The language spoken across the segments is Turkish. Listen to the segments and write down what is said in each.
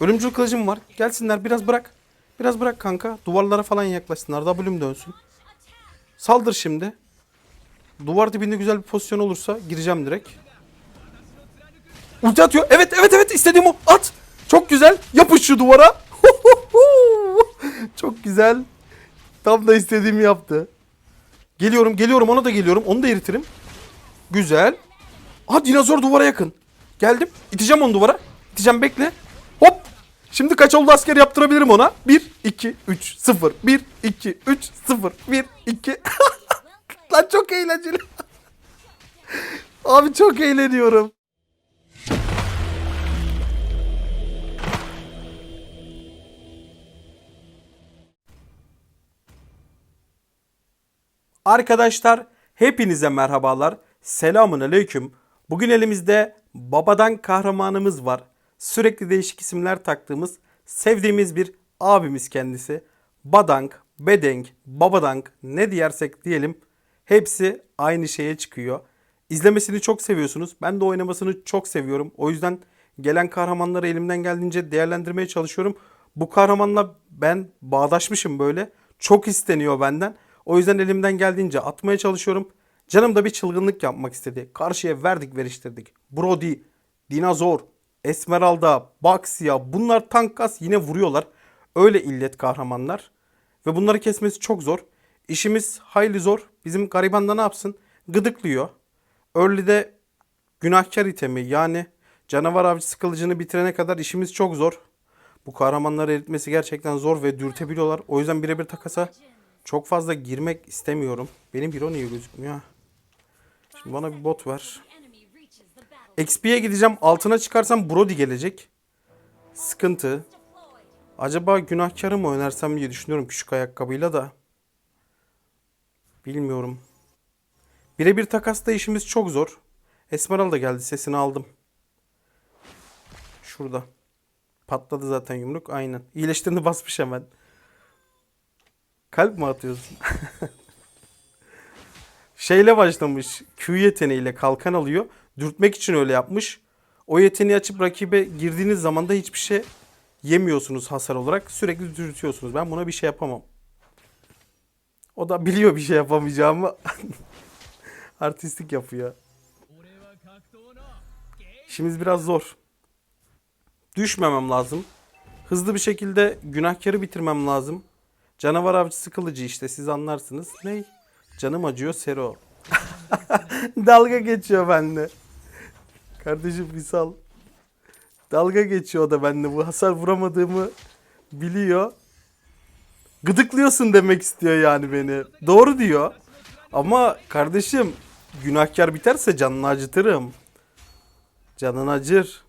Ölümcül kılıcım var. Gelsinler biraz bırak. Biraz bırak kanka. Duvarlara falan yaklaşsınlar. W'm dönsün. Saldır şimdi. Duvar dibinde güzel bir pozisyon olursa gireceğim direkt. Ulti atıyor. Evet evet evet istediğim o. At. Çok güzel. Yapış şu duvara. Çok güzel. Tam da istediğimi yaptı. Geliyorum geliyorum ona da geliyorum. Onu da eritirim. Güzel. Aa dinozor duvara yakın. Geldim. İteceğim onu duvara. İteceğim bekle. Hop. Şimdi kaç oldu asker yaptırabilirim ona. 1, 2, 3, 0. 1, 2, 3, 0. 1, 2. Lan çok eğlenceli. Abi çok eğleniyorum. Arkadaşlar hepinize merhabalar. Selamun aleyküm. Bugün elimizde babadan kahramanımız var. Sürekli değişik isimler taktığımız, sevdiğimiz bir abimiz kendisi. Badank, Bedenk, Babadank ne diyersek diyelim hepsi aynı şeye çıkıyor. İzlemesini çok seviyorsunuz. Ben de oynamasını çok seviyorum. O yüzden gelen kahramanları elimden geldiğince değerlendirmeye çalışıyorum. Bu kahramanla ben bağdaşmışım böyle. Çok isteniyor benden. O yüzden elimden geldiğince atmaya çalışıyorum. Canım da bir çılgınlık yapmak istedi. Karşıya verdik veriştirdik. Brody, Dinozor, Esmeralda, Baxia bunlar tank gaz yine vuruyorlar. Öyle illet kahramanlar. Ve bunları kesmesi çok zor. İşimiz hayli zor. Bizim gariban da ne yapsın? Gıdıklıyor. Early'de günahkar itemi yani canavar avcısı kılıcını bitirene kadar işimiz çok zor. Bu kahramanları eritmesi gerçekten zor ve dürtebiliyorlar. O yüzden birebir takasa çok fazla girmek istemiyorum. Benim hero niye gözükmüyor? Şimdi bana bir bot ver. XP'ye gideceğim. Altına çıkarsam Brody gelecek. Sıkıntı. Acaba günahkarı mı önersem diye düşünüyorum küçük ayakkabıyla da. Bilmiyorum. Birebir takasta işimiz çok zor. Esmeralda geldi sesini aldım. Şurada. Patladı zaten yumruk aynen. İyileştirini basmış hemen. Kalp mi atıyorsun? Şeyle başlamış. Q yeteneğiyle kalkan alıyor. Dürtmek için öyle yapmış. O yeteneği açıp rakibe girdiğiniz zaman da hiçbir şey yemiyorsunuz hasar olarak. Sürekli dürtüyorsunuz. Ben buna bir şey yapamam. O da biliyor bir şey yapamayacağımı. Artistik yapıyor. İşimiz biraz zor. Düşmemem lazım. Hızlı bir şekilde günahkarı bitirmem lazım. Canavar avcısı kılıcı işte siz anlarsınız. Ne? Canım acıyor Sero. Dalga geçiyor bende. Kardeşim bir. Dalga geçiyor o da bende. Bu hasar vuramadığımı biliyor. Gıdıklıyorsun demek istiyor yani beni. Doğru diyor. Ama kardeşim günahkar biterse canını acıtırım. Canın acır.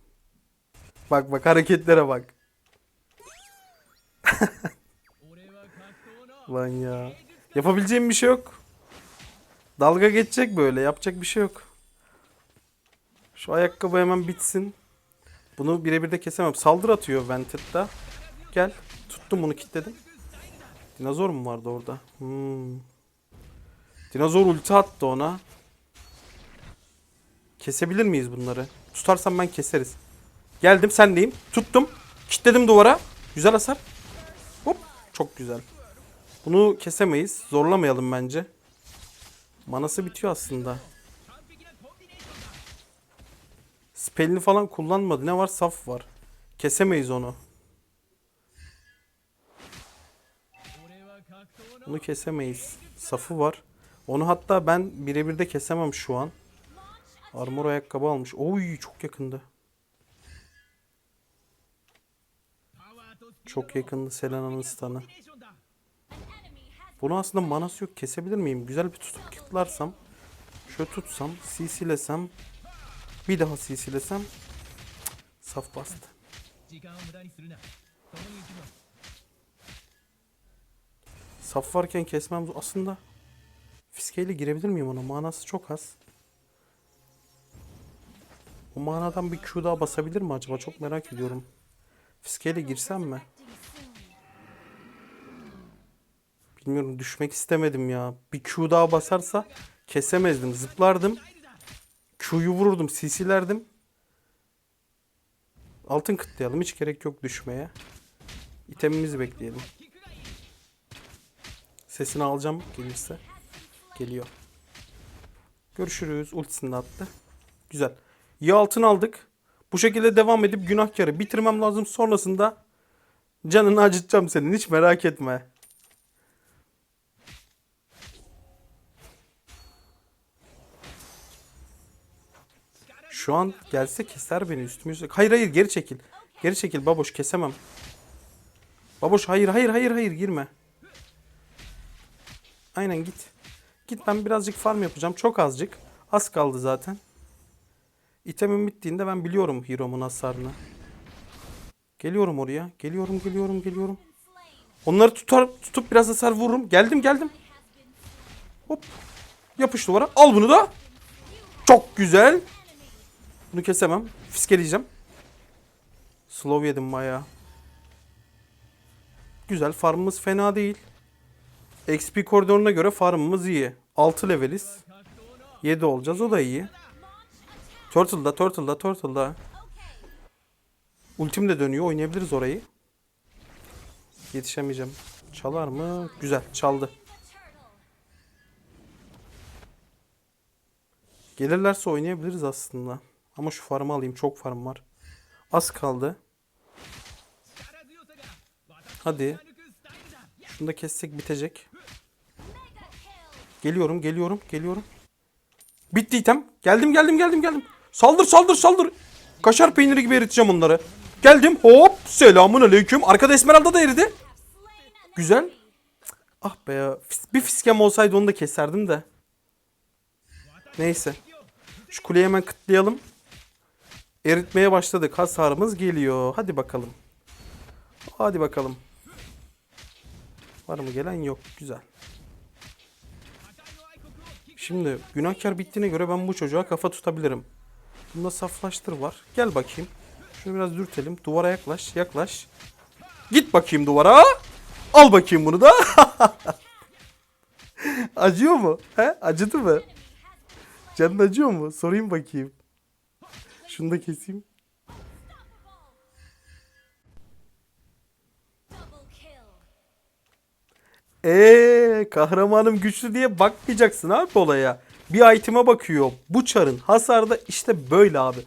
Bak bak hareketlere bak. Lan ya. Yapabileceğim bir şey yok. Dalga geçecek böyle. Yapacak bir şey yok. Şu ayakkabı hemen bitsin. Bunu birebir de kesemem. Saldır atıyor Vented'da. Gel. Tuttum bunu kilitledim. Dinozor mu vardı orada? Hmm. Dinozor ulti attı ona. Kesebilir miyiz bunları? Tutarsam ben keseriz. Geldim sendeyim. Tuttum. Kilitledim duvara. Güzel hasar. Hop. Çok güzel. Bunu kesemeyiz. Zorlamayalım bence. Manası bitiyor aslında. Spellini falan kullanmadı. Ne var? Saf var. Kesemeyiz onu. Bunu kesemeyiz. Safı var. Onu hatta ben birebir de kesemem şu an. Armor ayakkabı almış. Oy çok yakındı. Çok yakındı Selena'nın stun'ı. Bunu aslında manası yok. Kesebilir miyim? Güzel bir tutup kitlarsam. Şöyle tutsam. CC'lesem. Bir daha CC'lesem saf bastı. Saf varken kesmem aslında fiskeyle girebilir miyim ona? Manası çok az. O manadan bir Q daha basabilir mi acaba? Çok merak ediyorum. Fiskeyle girsem mi? Bilmiyorum düşmek istemedim ya. Bir Q daha basarsa kesemezdim. Zıplardım. Q'yu vururdum. CC'lerdim. Altın kıtlayalım. Hiç gerek yok düşmeye. İtemimizi bekleyelim. Sesini alacağım gelirse. Geliyor. Görüşürüz. Ultisini de attı. Güzel. İyi altın aldık. Bu şekilde devam edip günahkarı bitirmem lazım. Sonrasında canını acıtacağım senin. Hiç merak etme. Şu an gelse keser beni üstüme üstüme. Hayır hayır geri çekil. Geri çekil baboş kesemem. Baboş hayır hayır hayır hayır girme. Aynen git. Git ben birazcık farm yapacağım. Çok azıcık. Az kaldı zaten. İtemim bittiğinde ben biliyorum Hero'mun hasarını. Geliyorum oraya. Geliyorum geliyorum geliyorum. Onları tutar tutup biraz hasar vururum. Geldim geldim. Hop. Yapış duvara. Al bunu da. Çok güzel. Bunu kesemem. Fiskeleyeceğim. Slow yedim bayağı. Güzel. Farmımız fena değil. XP koridoruna göre farmımız iyi. 6 leveliz. 7 olacağız. O da iyi. Turtle'da, Turtle'da, Turtle'da. Ultim de dönüyor. Oynayabiliriz orayı. Yetişemeyeceğim. Çalar mı? Güzel. Çaldı. Gelirlerse oynayabiliriz aslında. Ama şu farmı alayım. Çok farm var. Az kaldı. Hadi. Şunu da kessek bitecek. Geliyorum, geliyorum, geliyorum. Bitti item. Geldim, geldim, geldim, geldim. Saldır, saldır, saldır. Kaşar peyniri gibi eriteceğim onları. Geldim. Hop. Selamun aleyküm. Arkada Esmeralda da eridi. Güzel. Ah be ya. Bir fiskem olsaydı onu da keserdim de. Neyse. Şu kuleyi hemen kıtlayalım. Eritmeye başladık. Hasarımız geliyor. Hadi bakalım. Hadi bakalım. Var mı gelen yok. Güzel. Şimdi günahkar bittiğine göre ben bu çocuğa kafa tutabilirim. Bunda saflaştır var. Gel bakayım. Şunu biraz dürtelim. Duvara yaklaş. Yaklaş. Git bakayım duvara. Al bakayım bunu da. Acıyor mu? He? Acıdı mı? Canın acıyor mu? Sorayım bakayım. Şunu da keseyim. Eee kahramanım güçlü diye bakmayacaksın abi olaya. Bir item'a bakıyor. Bu çarın hasarı da işte böyle abi.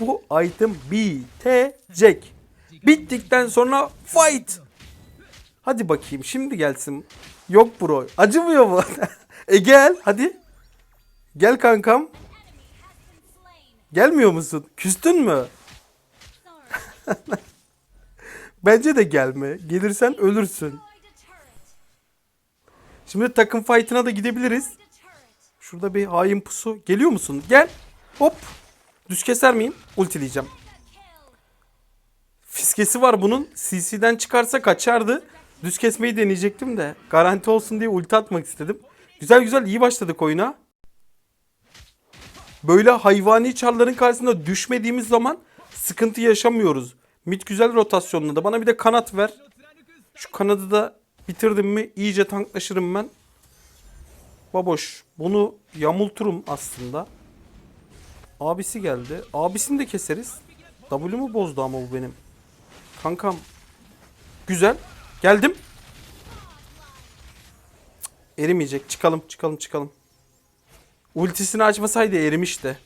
Bu item bitecek. Bittikten sonra fight. Hadi bakayım şimdi gelsin. Yok bro. Acımıyor mu? e gel hadi. Gel kankam. Gelmiyor musun? Küstün mü? Bence de gelme. Gelirsen ölürsün. Şimdi takım fight'ına da gidebiliriz. Şurada bir hain pusu. Geliyor musun? Gel. Hop. Düz keser miyim? Ultileyeceğim. Fiskesi var bunun. CC'den çıkarsa kaçardı. Düz kesmeyi deneyecektim de. Garanti olsun diye ulti atmak istedim. Güzel güzel iyi başladık oyuna. Böyle hayvani çarların karşısında düşmediğimiz zaman sıkıntı yaşamıyoruz. Mid güzel rotasyonla da. Bana bir de kanat ver. Şu kanadı da bitirdim mi iyice tanklaşırım ben. Baboş. Bunu yamulturum aslında. Abisi geldi. Abisini de keseriz. W mu bozdu ama bu benim. Kankam. Güzel. Geldim. Erimeyecek. Çıkalım çıkalım çıkalım. Ultisini açmasaydı erimişti.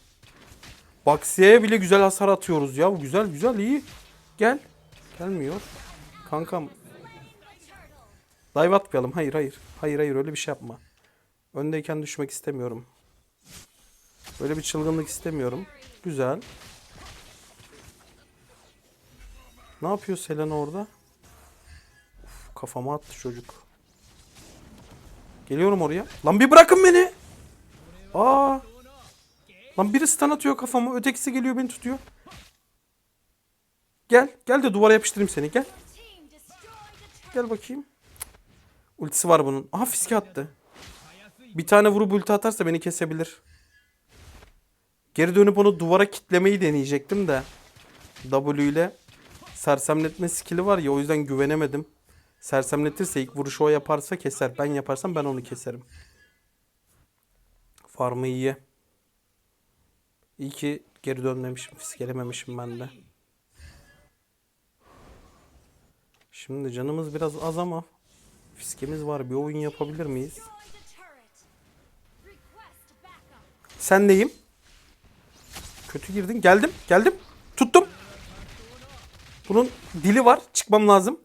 Baksiye'ye bile güzel hasar atıyoruz ya. Güzel güzel iyi. Gel. Gelmiyor. Kankam. Dive atmayalım. Hayır hayır. Hayır hayır öyle bir şey yapma. Öndeyken düşmek istemiyorum. Böyle bir çılgınlık istemiyorum. Güzel. Ne yapıyor Selena orada? Uf, kafama attı çocuk. Geliyorum oraya. Lan bir bırakın beni. Aa. Lan biri stun atıyor kafama. Ötekisi geliyor beni tutuyor. Gel. Gel de duvara yapıştırayım seni. Gel. Gel bakayım. Ultisi var bunun. Aha fiske attı. Bir tane vurup ulti atarsa beni kesebilir. Geri dönüp onu duvara kitlemeyi deneyecektim de. W ile sersemletme skill'i var ya o yüzden güvenemedim. Sersemletirse ilk vuruşu o yaparsa keser. Ben yaparsam ben onu keserim. Farmı iyi. İyi ki geri dönmemişim. Fiskelememişim ben de. Şimdi canımız biraz az ama fiskemiz var. Bir oyun yapabilir miyiz? Sendeyim. Kötü girdin. Geldim. Geldim. Tuttum. Bunun dili var. Çıkmam lazım.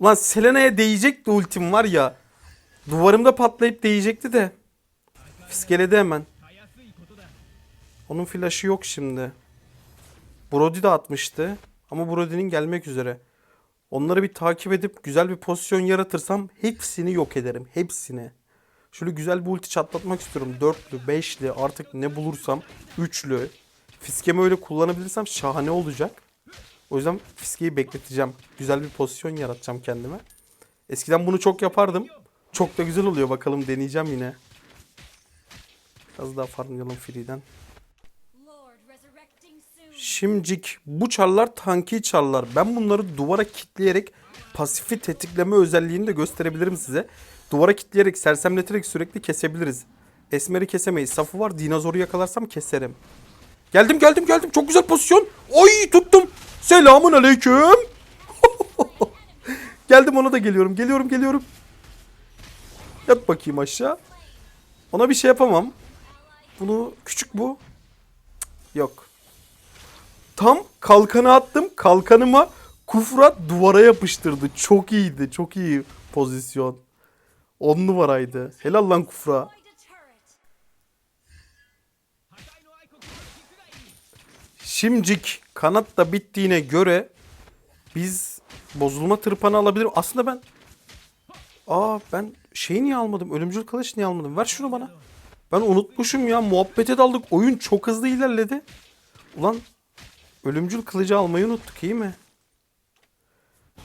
Ulan Selena'ya değecekti ultim var ya. Duvarımda patlayıp değecekti de. Fiskeledi hemen. Onun flaşı yok şimdi. Brody de atmıştı. Ama Brody'nin gelmek üzere. Onları bir takip edip güzel bir pozisyon yaratırsam hepsini yok ederim. Hepsini. Şöyle güzel bir ulti çatlatmak istiyorum. Dörtlü, beşli artık ne bulursam. Üçlü. Fiskemi öyle kullanabilirsem şahane olacak. O yüzden fiskeyi bekleteceğim. Güzel bir pozisyon yaratacağım kendime. Eskiden bunu çok yapardım. Çok da güzel oluyor bakalım deneyeceğim yine. Biraz daha farmlayalım free'den. Şimcik bu çarlar tanki çarlar. Ben bunları duvara kitleyerek pasifi tetikleme özelliğini de gösterebilirim size. Duvara kitleyerek, sersemleterek sürekli kesebiliriz. Esmer'i kesemeyiz. Safı var. Dinozoru yakalarsam keserim. Geldim geldim geldim. Çok güzel pozisyon. Oy tuttum. Selamun aleyküm. geldim ona da geliyorum. Geliyorum geliyorum. Yat bakayım aşağı. Ona bir şey yapamam. Bunu küçük bu. Yok. Tam kalkanı attım. Kalkanıma Kufra duvara yapıştırdı. Çok iyiydi. Çok iyi pozisyon. On numaraydı. Helal lan Kufra. Şimcik kanat da bittiğine göre biz bozulma tırpanı alabilirim. Aslında ben Aa ben şeyi niye almadım? Ölümcül kılıç niye almadım? Ver şunu bana. Ben unutmuşum ya. Muhabbete daldık. Oyun çok hızlı ilerledi. Ulan ölümcül kılıcı almayı unuttuk iyi mi?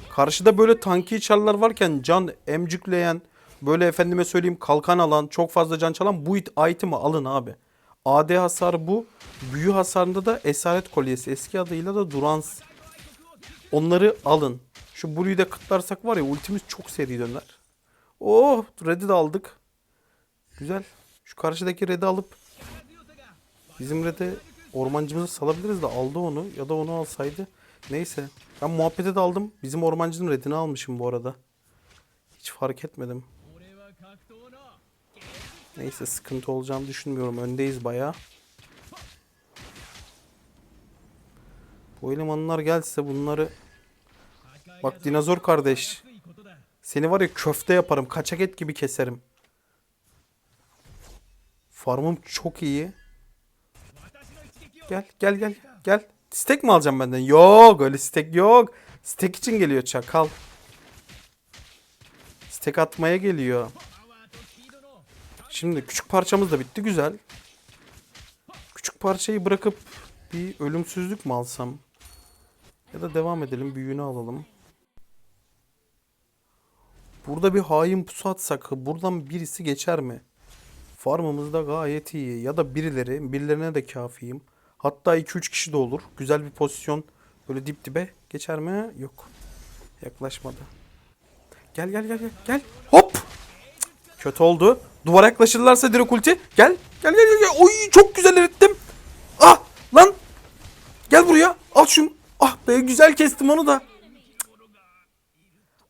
Karşıda böyle tanki çarlar varken can emcükleyen böyle efendime söyleyeyim kalkan alan çok fazla can çalan bu it item'ı alın abi. AD hasarı bu. Büyü hasarında da esaret kolyesi. Eski adıyla da Durans. Onları alın. Şu Blue'yu da kıtlarsak var ya ultimiz çok seri döner. Oh Red'i de aldık. Güzel. Şu karşıdaki red'i alıp bizim red'i ormancımızı salabiliriz de aldı onu ya da onu alsaydı. Neyse. Ben muhabbete de aldım. Bizim ormancının redini almışım bu arada. Hiç fark etmedim. Neyse sıkıntı olacağını düşünmüyorum. Öndeyiz baya. Bu elemanlar gelse bunları... Bak dinozor kardeş. Seni var ya köfte yaparım. Kaçak et gibi keserim. Farmım çok iyi. Gel gel gel gel. Stek mi alacağım benden? Yok öyle stek yok. Stek için geliyor çakal. Stek atmaya geliyor. Şimdi küçük parçamız da bitti güzel. Küçük parçayı bırakıp bir ölümsüzlük mü alsam? Ya da devam edelim büyüğünü alalım. Burada bir hain pusu atsak buradan birisi geçer mi? Farmımız da gayet iyi. Ya da birileri, birilerine de kafiyim. Hatta 2-3 kişi de olur. Güzel bir pozisyon. Böyle dip dibe geçer mi? Yok. Yaklaşmadı. Gel gel gel gel. Gel. Hop. Kötü oldu. Duvara yaklaşırlarsa direkt ulti. Gel. Gel gel gel. Oy çok güzel erittim. Ah lan. Gel buraya. Al şunu. Ah be güzel kestim onu da.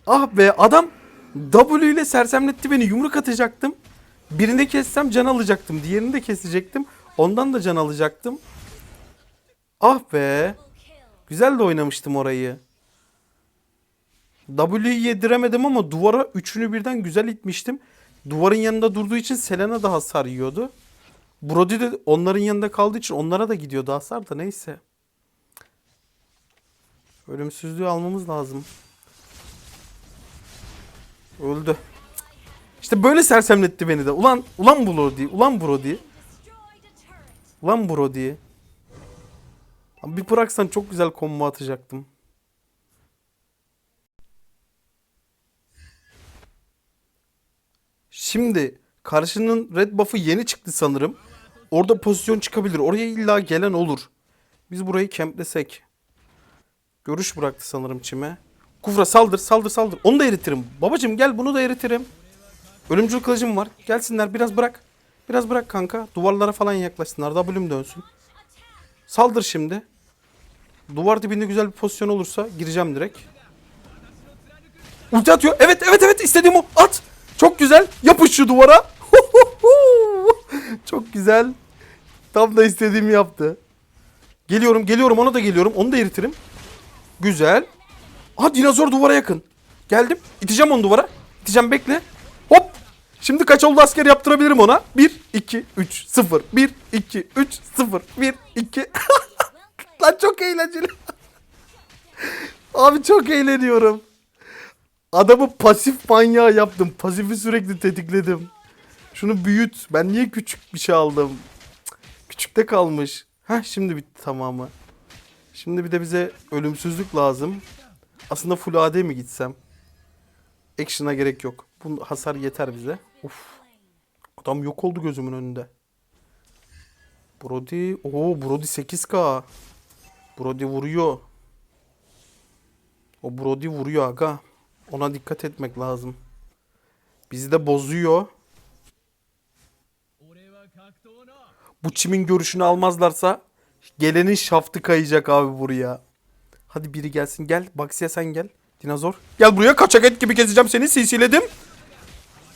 Ah be adam W ile sersemletti beni. Yumruk atacaktım. Birini kessem can alacaktım. Diğerini de kesecektim. Ondan da can alacaktım. Ah be. Güzel de oynamıştım orayı. W'yi yediremedim ama duvara üçünü birden güzel itmiştim. Duvarın yanında durduğu için Selena da hasar yiyordu. Brody de onların yanında kaldığı için onlara da gidiyordu hasar da neyse. Ölümsüzlüğü almamız lazım. Öldü. İşte böyle sersemletti beni de. Ulan ulan Brody, ulan Brody. Ulan Brody. Abi Bir bıraksan çok güzel combo atacaktım. Şimdi karşının red buff'ı yeni çıktı sanırım. Orada pozisyon çıkabilir. Oraya illa gelen olur. Biz burayı kemplesek. Görüş bıraktı sanırım çime. Kufra saldır saldır saldır. Onu da eritirim. Babacım gel bunu da eritirim. Ölümcül kılıcım var. Gelsinler biraz bırak. Biraz bırak kanka. Duvarlara falan yaklaşsınlar. W'm dönsün. Saldır şimdi. Duvar dibinde güzel bir pozisyon olursa gireceğim direkt. Ulti atıyor. Evet evet evet istediğim o. At. Çok güzel. Yapış şu duvara. Çok güzel. Tam da istediğimi yaptı. Geliyorum geliyorum ona da geliyorum. Onu da eritirim. Güzel. Ha dinozor duvara yakın. Geldim. İteceğim onu duvara. İteceğim bekle. Şimdi kaç oldu asker yaptırabilirim ona. 1, 2, 3, 0. 1, 2, 3, 0. 1, 2. Lan çok eğlenceli. Abi çok eğleniyorum. Adamı pasif manyağı yaptım. Pasifi sürekli tetikledim. Şunu büyüt. Ben niye küçük bir şey aldım? Küçükte kalmış. Heh şimdi bitti tamamı. Şimdi bir de bize ölümsüzlük lazım. Aslında full AD mi gitsem? Action'a gerek yok. Bu hasar yeter bize. Of. Adam yok oldu gözümün önünde. Brody. Oo Brody 8K. Brody vuruyor. O Brody vuruyor aga. Ona dikkat etmek lazım. Bizi de bozuyor. Bu çimin görüşünü almazlarsa gelenin şaftı kayacak abi buraya. Hadi biri gelsin gel. Baksiye sen gel. Dinozor. Gel buraya kaçak et gibi gezeceğim seni. Silsiledim.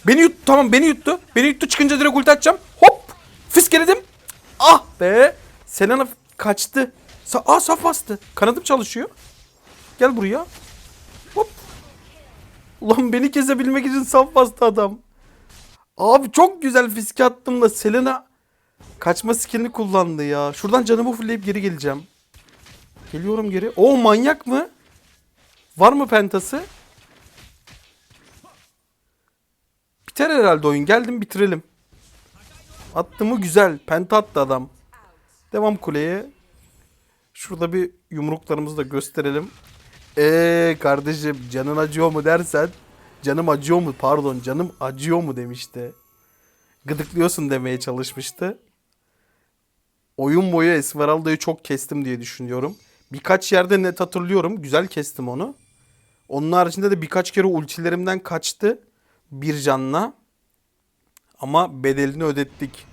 Beni yut. Tamam beni yuttu. Beni yuttu çıkınca direkt ulti atacağım. Hop. Fiskeledim. Ah be. Selena kaçtı. Sa Aa saf bastı. Kanadım çalışıyor. Gel buraya. Hop. Ulan beni kesebilmek için saf bastı adam. Abi çok güzel fiske attım da Selena kaçma skillini kullandı ya. Şuradan canımı fullleyip geri geleceğim. Geliyorum geri. O manyak mı? Var mı pentası? Biter herhalde oyun. Geldim bitirelim. Attı mı güzel. Penta attı adam. Devam kuleye. Şurada bir yumruklarımızı da gösterelim. Eee kardeşim canın acıyor mu dersen. Canım acıyor mu pardon canım acıyor mu demişti. Gıdıklıyorsun demeye çalışmıştı. Oyun boyu Esmeralda'yı çok kestim diye düşünüyorum. Birkaç yerde net hatırlıyorum. Güzel kestim onu. Onun haricinde de birkaç kere ultilerimden kaçtı. Bir canla. Ama bedelini ödettik.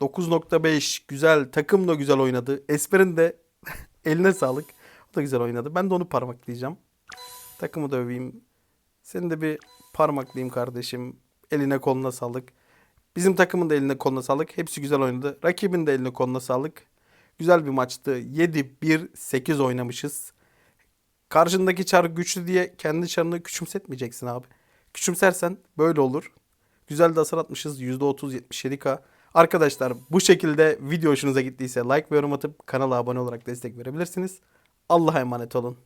9.5 güzel. Takım da güzel oynadı. Esmer'in de eline sağlık. O da güzel oynadı. Ben de onu parmaklayacağım. Takımı da öveyim. Seni de bir parmaklayayım kardeşim. Eline koluna sağlık. Bizim takımın da eline koluna sağlık. Hepsi güzel oynadı. Rakibin de eline koluna sağlık. Güzel bir maçtı. 7-1-8 oynamışız. Karşındaki çar güçlü diye kendi çarını küçümsetmeyeceksin abi. Küçümsersen böyle olur. Güzel de hasar atmışız. %30 77k. Arkadaşlar bu şekilde video hoşunuza gittiyse like ve yorum atıp kanala abone olarak destek verebilirsiniz. Allah'a emanet olun.